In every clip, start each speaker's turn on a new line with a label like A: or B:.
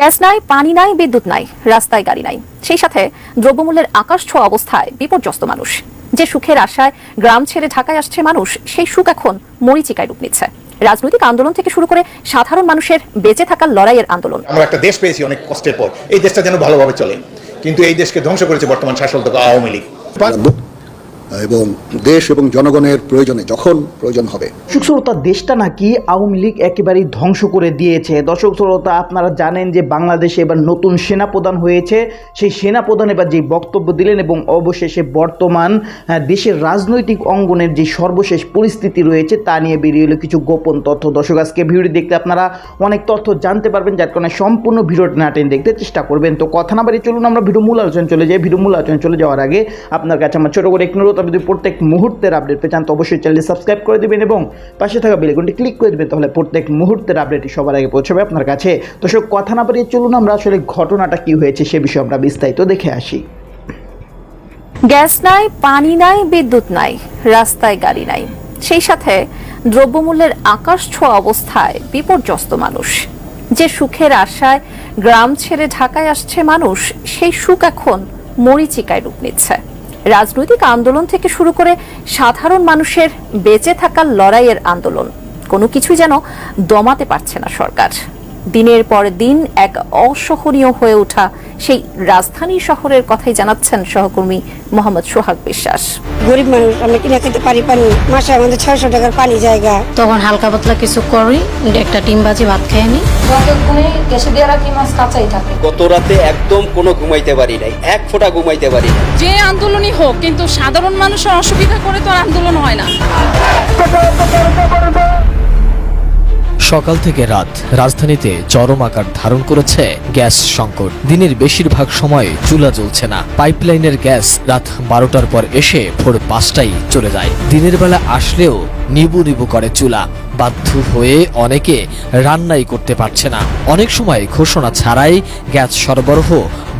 A: Gas নাই, পানি নাই, বিদ্যুৎ নাই, রাস্তায় গাড়ি নাই। সেই সাথে দ্রব্যমূল্যের আকাশ ছোঁয়া অবস্থায় বিপর্যস্ত মানুষ। যে সুখের আশায় গ্রাম ছেড়ে ঢাকায় আসছে মানুষ, সেই সুখ এখন মরিচিকায় রূপ নিচ্ছে। রাজনৈতিক আন্দোলন থেকে শুরু করে সাধারণ মানুষের বেঁচে থাকার লড়াইয়ের আন্দোলন।
B: আমরা একটা দেশ পেয়েছি অনেক কষ্টের পর। এই দেশটা যেন ভালোভাবে চলে। কিন্তু এই দেশকে ধ্বংস করেছে বর্তমান শাসক আওয়ামী লীগ।
C: এবং দেশ এবং জনগণের প্রয়োজনে যখন প্রয়োজন হবে।
D: দর্শক শ্রোতা দেশটা নাকি আওয়ামী লীগ একেবারেই ধ্বংস করে দিয়েছে। দর্শক শ্রোতা আপনারা জানেন যে বাংলাদেশে এবার নতুন সেনাপ্রধান হয়েছে। সেই সেনাপ্রধান এবার যে বক্তব্য দিলেন এবং অবশেষে বর্তমান আহ, দেশের রাজনৈতিক অঙ্গনের যে সর্বশেষ পরিস্থিতি রয়েছে তা নিয়ে বেরিয়ে এলো কিছু গোপন তথ্য। দর্শক আজকে ভিডিওটি দেখলে আপনারা অনেক তথ্য জানতে পারবেন যার কারণে সম্পূর্ণ ভিডিওটি না টেনে দেখতে চেষ্টা করবেন। তো কথা না বাড়িয়ে চলুন আমরা ভিডিও মূল আলোচনা চলে যাই। ভিডিও মূল আলোচনা চলে যাওয়ার আগে আপনার কাছে আমার ছোটো করে এক অনুরোধ আপনি যদি প্রত্যেক মুহূর্তের আপডেট পেয়ে চান, তো অবশ্যই চ্যানেলটি সাবস্ক্রাইব করে দেবেন এবং পাশে থাকা বেলেকনটি ক্লিক করে দেবেন, তাহলে প্রত্যেক মুহূর্তের আপডেটটি সবার আগে পৌঁছাবে আপনার কাছে। তো সব কথা না বাড়িয়ে চলুন আমরা আসলে ঘটনাটা কি হয়েছে সে বিষয়ে আমরা বিস্তারিত দেখে আসি।
A: গ্যাস নাই, পানি নাই, বিদ্যুৎ নাই, রাস্তায় গাড়ি নাই। সেই সাথে দ্রব্যমূল্যের আকাশ ছোঁয়া অবস্থায় বিপর্যস্ত মানুষ। যে সুখের আশায় গ্রাম ছেড়ে ঢাকায় আসছে মানুষ, সেই সুখ এখন মরিচিকায় রূপ নিচ্ছে। রাজনৈতিক আন্দোলন থেকে শুরু করে সাধারণ মানুষের বেঁচে থাকার লড়াইয়ের আন্দোলন। কোনো কিছু যেন দমাতে পারছে না সরকার। দিনের পর দিন এক অসহনীয় হয়ে ওঠা সেই রাজধানী শহরের কথাই জানাচ্ছেন সহকর্মী মোহাম্মদ সোহাগ বিশ্বাস।
E: গরিব মানুষ আমরা কিনে খেতে পারি পানি। মাসে আমাদের ছয়শো টাকার পানি জায়গা।
F: তখন হালকা পাতলা কিছু করি একটা ডিম বাজি ভাত খেয়ে নি।
G: যতক্ষণে গ্যাসে দেওয়া রাখি মাছ কাঁচাই থাকে।
H: গত রাতে একদম কোনো ঘুমাইতে পারি নাই এক ফোঁটা ঘুমাইতে পারি
I: যে আন্দোলনই হোক কিন্তু সাধারণ মানুষের অসুবিধা করে তো আর আন্দোলন হয় না।
J: সকাল থেকে রাত রাজধানীতে চরম আকার ধারণ করেছে গ্যাস সংকট। দিনের বেশিরভাগ সময় চুলা জ্বলছে না। পাইপলাইনের গ্যাস রাত বারোটার পর এসে ভোর পাঁচটাই চলে যায়। দিনের বেলা আসলেও নিবু নিবু করে চুলা। বাধ্য হয়ে অনেকে রান্নাই করতে পারছে না। অনেক সময় ঘোষণা ছাড়াই গ্যাস সরবরাহ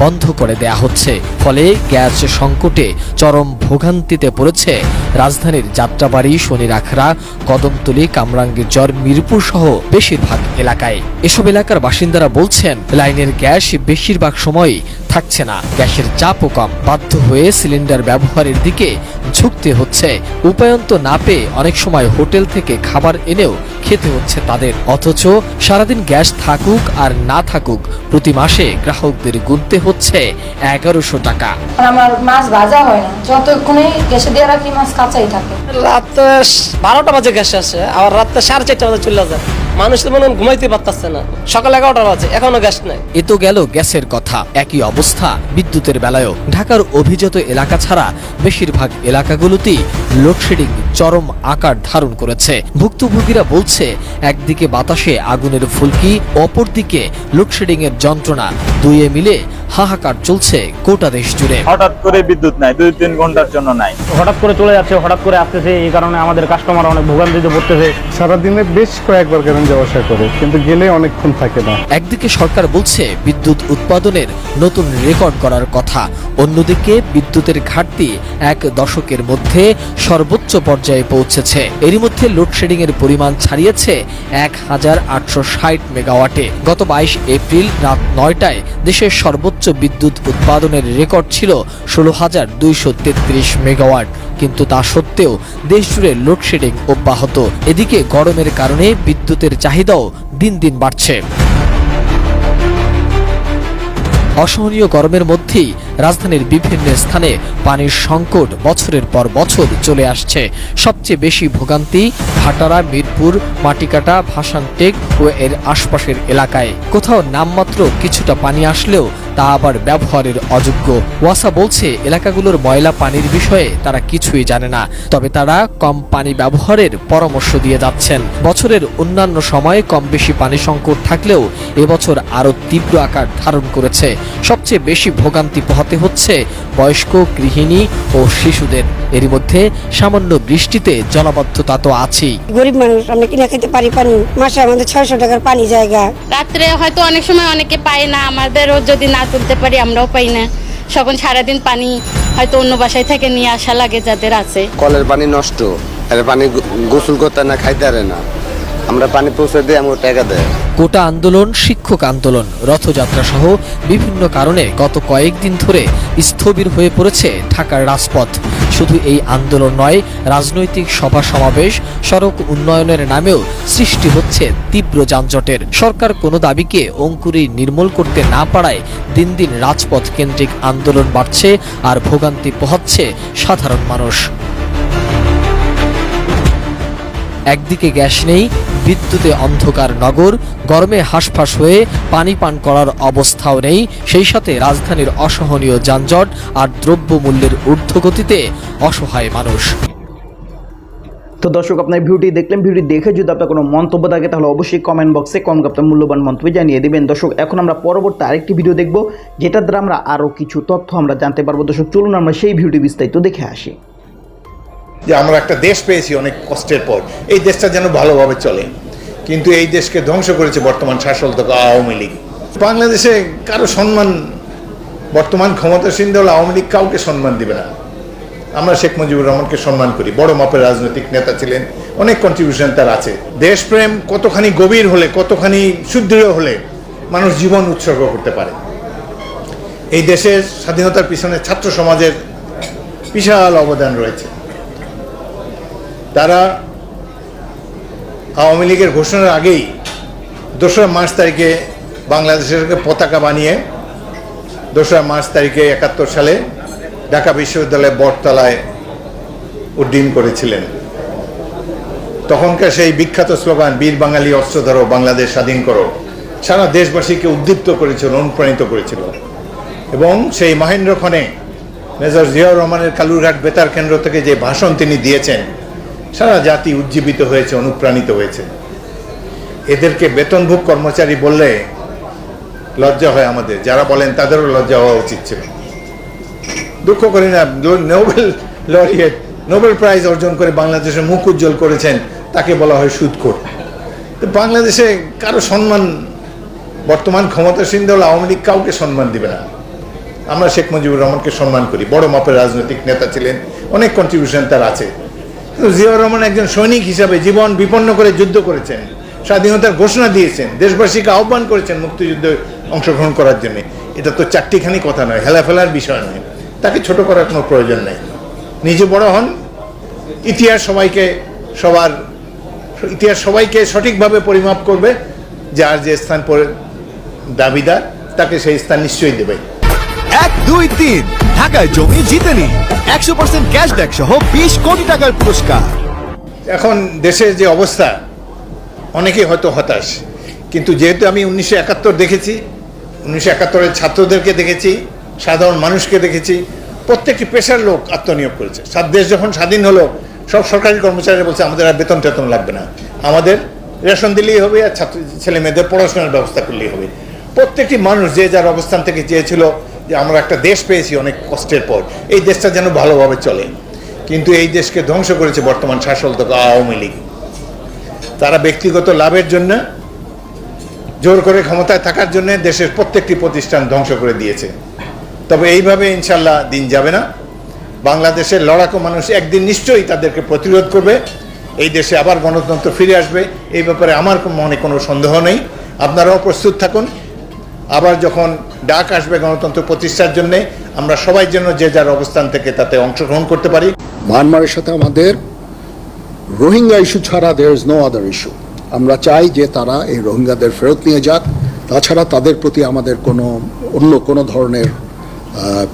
J: বন্ধ করে দেয়া হচ্ছে। ফলে গ্যাস সংকটে চরম ভোগান্তিতে পড়েছে রাজধানীর যাত্রাবাড়ি, শনিরাখড়া, কদমতলী কামরাঙ্গীরচর মিরপুর সহ বেশিরভাগ এলাকায়। এসব এলাকার বাসিন্দারা বলছেন, লাইনের গ্যাস বেশিরভাগ সময়ই থাকছে না। গ্যাসের চাপও কম। বাধ্য হয়ে সিলিন্ডার ব্যবহারের দিকে ঝুঁকতে হচ্ছে। উপায়ন্ত না পেয়ে অনেক সময় হোটেল থেকে খাবার এনেও খেতে হচ্ছে তাদের। অথচ সারাদিন গ্যাস থাকুক আর না থাকুক প্রতি মাসে গ্রাহকদের গুনতে হচ্ছে এগারোশো টাকা।
G: আমার মাছ ভাজা হয় না। যতক্ষণে গ্যাসে দিয়ে রাখি মাছ কাঁচাই থাকে।
K: রাত বারোটা বাজে গ্যাস আছে আবার রাত সাড়ে চারটা বাজে চলে যায়। মানুষ তো মনে ঘুমাইতে পারতেছে না। সকাল এগারোটা বাজে এখনও গ্যাস নাই।
J: এ তো গেল গ্যাসের কথা। একই অবস্থা বিদ্যুতের বেলায়ও। ঢাকার অভিজাত এলাকা ছাড়া বেশিরভাগ এলাকাগুলোতেই লোডশেডিং চরম আকার ধারণ করেছে। ভুক্তভোগীরা বলছে একদিকে বাতাসে আগুনের ফুলকি অপরদিকে লোডশেডিং এর যন্ত্রণা। দুয়ে মিলে হাহাকার চলছে গোটা দেশ জুড়ে।
L: হঠাৎ করে বিদ্যুৎ নাই দুই তিন ঘণ্টার জন্য নাই।
M: হঠাৎ করে চলে যাচ্ছে হঠাৎ করে আসতেছে এই কারণে আমাদের কাস্টমার অনেক ভোগান্তিতে পড়তেছে।
L: সারাদিনে বেশ কয়েকবার কেন যাওয়া আসা করে, কিন্তু গেলে অনেকক্ষণ থাকে না।
J: একদিকে সরকার বলছে বিদ্যুৎ উৎপাদনের নতুন রেকর্ড করার কথা, অন্যদিকে বিদ্যুতের ঘাটতি এক দশকের মধ্যে সর্বোচ্চ পর্যায়ে পৌঁছেছে। এরই মধ্যে লোডশেডিং এর পরিমাণ ছাড়িয়েছে এক হাজার আটশো ষাট মেগাওয়াটে। গত বাইশ এপ্রিল রাত নয়টায় দেশের সর্বোচ্চ বিদ্যুৎ উৎপাদনের রেকর্ড ছিল ষোলো হাজার দুইশো তেত্রিশ মেগাওয়াট। কিন্তু তা সত্ত্বেও দেশ জুড়ে লোডশেডিং অব্যাহত। এদিকে গরমের কারণে বিদ্যুতের চাহিদাও দিন দিন বাড়ছে। অসহনীয় গরমের মধ্যেই রাজধানীর বিভিন্ন স্থানে পানির সংকট বছরের পর বছর চলে আসছে। সবচেয়ে বেশি ভোগান্তি ভাটারা, মিরপুর, মাটিকাটা, ভাসানটেক ও এর আশপাশের এলাকায়। কোথাও নামমাত্র কিছুটা পানি আসলেও তা আবার ব্যবহারের অযোগ্য। ওয়াসা বলছে, এলাকাগুলোর ময়লা পানির বিষয়ে তারা কিছুই জানে না, তবে তারা কম পানি ব্যবহারের পরামর্শ দিয়ে যাচ্ছেন। বছরের অন্যান্য সময়ে কম বেশি পানি সংকট থাকলেও এবছর আরও তীব্র আকার ধারণ করেছে। সবচেয়ে বেশি ভোগান্তি পোহাতে হচ্ছে বয়স্ক গৃহিণী ও শিশুদের। এরই মধ্যে সামান্য বৃষ্টিতে জলাবদ্ধতা তো আছেই।
E: গরিব মানুষ আমরা কিনে খেতে পারি পানি। মাসে আমাদের ছয়শো টাকার পানি জায়গা।
F: রাত্রে হয়তো অনেক সময় অনেকে পায় না আমাদেরও যদি না তুলতে পারি আমরাও পাই না। সখন সারাদিন পানি হয়তো অন্য বাসায় থেকে নিয়ে আসা লাগে যাদের আছে।
H: কলের পানি নষ্ট আর পানি গোসল করতে না খাইতে পারে না। আমরা পানি পৌঁছে দিই আমার টাকা দেয়।
J: কোটা আন্দোলন, শিক্ষক আন্দোলন, রথযাত্রা সহ বিভিন্ন কারণে গত কয়েকদিন ধরে স্থবির হয়ে পড়েছে ঢাকার রাজপথ। শুধু এই আন্দোলন নয়, রাজনৈতিক সভা সমাবেশ, সড়ক উন্নয়নের নামেও সৃষ্টি হচ্ছে তীব্র যানজটের। সরকার কোনো দাবিকে অঙ্কুরেই নির্মূল করতে না পারায় দিন দিন রাজপথ কেন্দ্রিক আন্দোলন বাড়ছে আর ভোগান্তি পোহাচ্ছে সাধারণ মানুষ। একদিকে গ্যাস নেই, বিদ্যুতে অন্ধকার নগর, গরমে হাঁসফাঁস হয়ে পানি পান করার অবস্থাও নেই, সেই সাথে রাজধানীর অসহনীয় যানজট আর দ্রব্যমূল্যের ঊর্ধ্বগতিতে অসহায় মানুষ।
D: তো দর্শক, আপনার ভিডিওটি দেখলেন ভিডিও দেখে যদি আপনার কোনো মন্তব্য থাকে, তাহলে অবশ্যই কমেন্ট বক্সে কমেন্ট আপনার মূল্যবান মন্তব্য জানিয়ে দেবেন। দর্শক, এখন আমরা পরবর্তী আরেকটি ভিডিও দেখব, যেটার দ্বারা আমরা আরও কিছু তথ্য আমরা জানতে পারব। দর্শক, চলুন আমরা সেই ভিডিওটি বিস্তারিত দেখে আসি।
B: যে আমরা একটা দেশ পেয়েছি অনেক কষ্টের পর। এই দেশটা যেন ভালোভাবে চলে। কিন্তু এই দেশকে ধ্বংস করেছে বর্তমান শাসক আওয়ামী লীগ। বাংলাদেশে কারও সম্মান, বর্তমান ক্ষমতাসীন দল আওয়ামী লীগ কাউকে সম্মান দিবে না। আমরা শেখ মুজিবুর রহমানকে সম্মান করি। বড় মাপের রাজনৈতিক নেতা ছিলেন, অনেক কন্ট্রিবিউশন তার আছে। দেশপ্রেম কতখানি গভীর হলে, কতখানি সুদৃঢ় হলে মানুষ জীবন উৎসর্গ করতে পারে। এই দেশের স্বাধীনতার পিছনে ছাত্র সমাজের বিশাল অবদান রয়েছে। আওয়ামী লীগের ঘোষণার আগেই দোসরা মার্চ তারিখে বাংলাদেশের পতাকা বানিয়ে দোসরা মার্চ তারিখে একাত্তর সালে ঢাকা বিশ্ববিদ্যালয়ে বটতলায় উড্ডীন করেছিলেন। তখনকার সেই বিখ্যাত স্লোগান, বীর বাঙালি অস্ত্র ধরো, বাংলাদেশ স্বাধীন করো। সারা দেশবাসীকে উদ্দীপ্ত করেছিল, অনুপ্রাণিত করেছিল। এবং সেই মহেন্দ্রক্ষণে মেজর জিয়াউর রহমানের কালুরঘাট বেতার কেন্দ্র থেকে যে ভাষণ তিনি দিয়েছেন সারা জাতি উজ্জীবিত হয়েছে, অনুপ্রাণিত হয়েছে। এদেরকে বেতনভোগ কর্মচারী বললে লজ্জা হয় আমাদের। যারা বলেন তাদেরও লজ্জা হওয়া উচিত ছিল। দুঃখ করি না, নোবেল লরিয়েট, নোবেল প্রাইজ অর্জন করে বাংলাদেশের মুখ উজ্জ্বল করেছেন, তাকে বলা হয় সুদখোর। তো বাংলাদেশে কারও সম্মান, বর্তমান ক্ষমতাসীন দল আওয়ামী লীগ কাউকে সম্মান দিবে না। আমরা শেখ মুজিবুর রহমানকে সম্মান করি। বড় মাপের রাজনৈতিক নেতা ছিলেন, অনেক কন্ট্রিবিউশন তার আছে। জিয়াউর রহমান একজন সৈনিক হিসাবে জীবন বিপন্ন করে যুদ্ধ করেছেন, স্বাধীনতার ঘোষণা দিয়েছেন, দেশবাসীকে আহ্বান করেছেন মুক্তিযুদ্ধে অংশগ্রহণ করার জন্য। এটা তো চারটিখানি কথা নয়, হেলাফেলার বিষয় নয়। তাকে ছোট করার কোনো প্রয়োজন নেই। নিজে বড় হন, ইতিহাস সবাইকে সবার, ইতিহাস সবাইকে সঠিকভাবে পরিমাপ করবে যার যে স্থান দাবিদার, তাকে সেই স্থান নিশ্চয়ই দেবে।
N: এক, দুই, তিন। ঢাকায় জমি জিতে নিন একশো পার্সেন্ট ক্যাশব্যাক সহ বিশ কোটি টাকার পুরস্কার।
B: এখন দেশের যে অবস্থা, অনেকেই হয়তো হতাশ। কিন্তু যেহেতু আমি উনিশশো একাত্তর দেখেছি, উনিশশো একাত্তরের ছাত্রদেরকে দেখেছি, সাধারণ মানুষকে দেখেছি, প্রত্যেকটি পেশার লোক আত্মনিয়োগ করেছে। সাত দেশ যখন স্বাধীন হলো, সব সরকারি কর্মচারীরা বলছে, আমাদের আর বেতন টেতন লাগবে না। আমাদের রেশন দিলেই হবে আর ছাত্র ছেলে মেয়েদের পড়াশোনার ব্যবস্থা করলেই হবে। প্রত্যেকটি মানুষ যে যার অবস্থান থেকে চেয়েছিল যে আমরা একটা দেশ পেয়েছি অনেক কষ্টের পর। এই দেশটা যেন ভালোভাবে চলে। কিন্তু এই দেশকে ধ্বংস করেছে বর্তমান শাসক আওয়ামী লীগ। তারা ব্যক্তিগত লাভের জন্য, জোর করে ক্ষমতায় থাকার জন্য দেশের প্রত্যেকটি প্রতিষ্ঠান ধ্বংস করে দিয়েছে। তবে এইভাবে ইনশাল্লাহ দিন যাবে না। বাংলাদেশের লড়াকু মানুষ একদিন নিশ্চয়ই তাদেরকে প্রতিরোধ করবে। এই দেশে আবার গণতন্ত্র ফিরে আসবে। এই ব্যাপারে আমার মনে কোনো সন্দেহ নেই। আপনারাও প্রস্তুত থাকুন। আবার যখন ডাক আসবে গণতন্ত্র প্রতিষ্ঠার জন্য, আমরা সবাই যেন যে যার অবস্থান থেকে তাতে অংশগ্রহণ করতে পারি।
C: মায়ানমারের সাথে আমাদের রোহিঙ্গা ইস্যু ছাড়া there is no other issue আমরা চাই যে তারা এই রোহিঙ্গাদের ফেরত নিয়ে যাক। তাছাড়া তাদের প্রতি আমাদের কোনো, অন্য কোনো ধরনের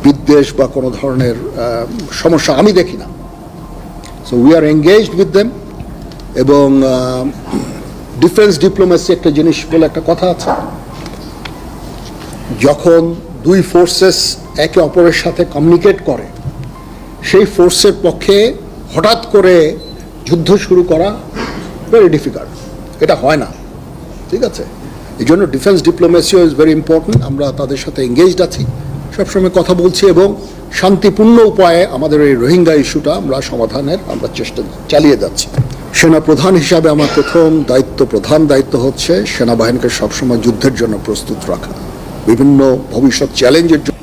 C: বিদ্বেষ বা কোনো ধরনের সমস্যা আমি দেখি না। So we are engaged with them এবং ডিফেন্স ডিপ্লোমেসি একটা জিনিস বলে একটা কথা আছে। যখন দুই ফোর্সেস একে অপরের সাথে কমিউনিকেট করে, সেই ফোর্সের পক্ষে হঠাৎ করে যুদ্ধ শুরু করা ভেরি ডিফিকাল্ট এটা হয় না। ঠিক আছে? এই জন্য ডিফেন্স ডিপ্লোমেসিও ইজ ভেরি ইম্পর্টেন্ট আমরা তাদের সাথে এঙ্গেজড আছি। সবসময় কথা বলছি এবং শান্তিপূর্ণ উপায়ে আমাদের এই রোহিঙ্গা ইস্যুটা আমরা সমাধানের আমরা চেষ্টা চালিয়ে যাচ্ছি। সেনা প্রধান হিসাবে আমার প্রথম দায়িত্ব, প্রধান দায়িত্ব হচ্ছে সেনাবাহিনীকে সবসময় যুদ্ধের জন্য প্রস্তুত রাখা। বিভিন্ন ভবিষ্যৎ চ্যালেঞ্জের জন্য।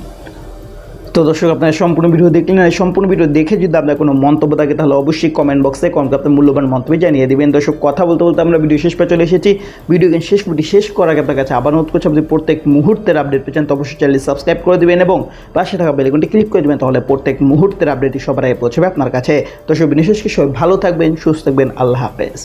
D: তো দর্শক, আপনারা সম্পূর্ণ ভিডিও দেখলেন এই সম্পূর্ণ ভিডিও দেখে যদি আপনার কোনো মন্তব্য থাকে, তাহলে অবশ্যই কমেন্ট বক্সে কমেন্ট আপনার মূল্যবান মন্তব্য জানিয়ে দেবেন। দর্শক, কথা বলতে বলতে আমরা ভিডিও শেষ পর্যন্ত চলে এসেছি। ভিডিও শেষ ভিডিও শেষ করার আগে আপনার কাছে আবার অনুরোধ করছি, আপনি প্রত্যেক মুহূর্তের আপডেট পেয়েছেন তো অবশ্যই চ্যানেল সাবস্ক্রাইব করে দেবেন এবং পাশে থাকা বেলেকনটি ক্লিক করে দেবেন, তাহলে প্রত্যেক মুহূর্তের আপডেটই সবার আগে পৌঁছবে আপনার কাছে। দর্শক বিশেষ সবাই ভালো থাকবেন, সুস্থ থাকবেন। আল্লাহ হাফেজ।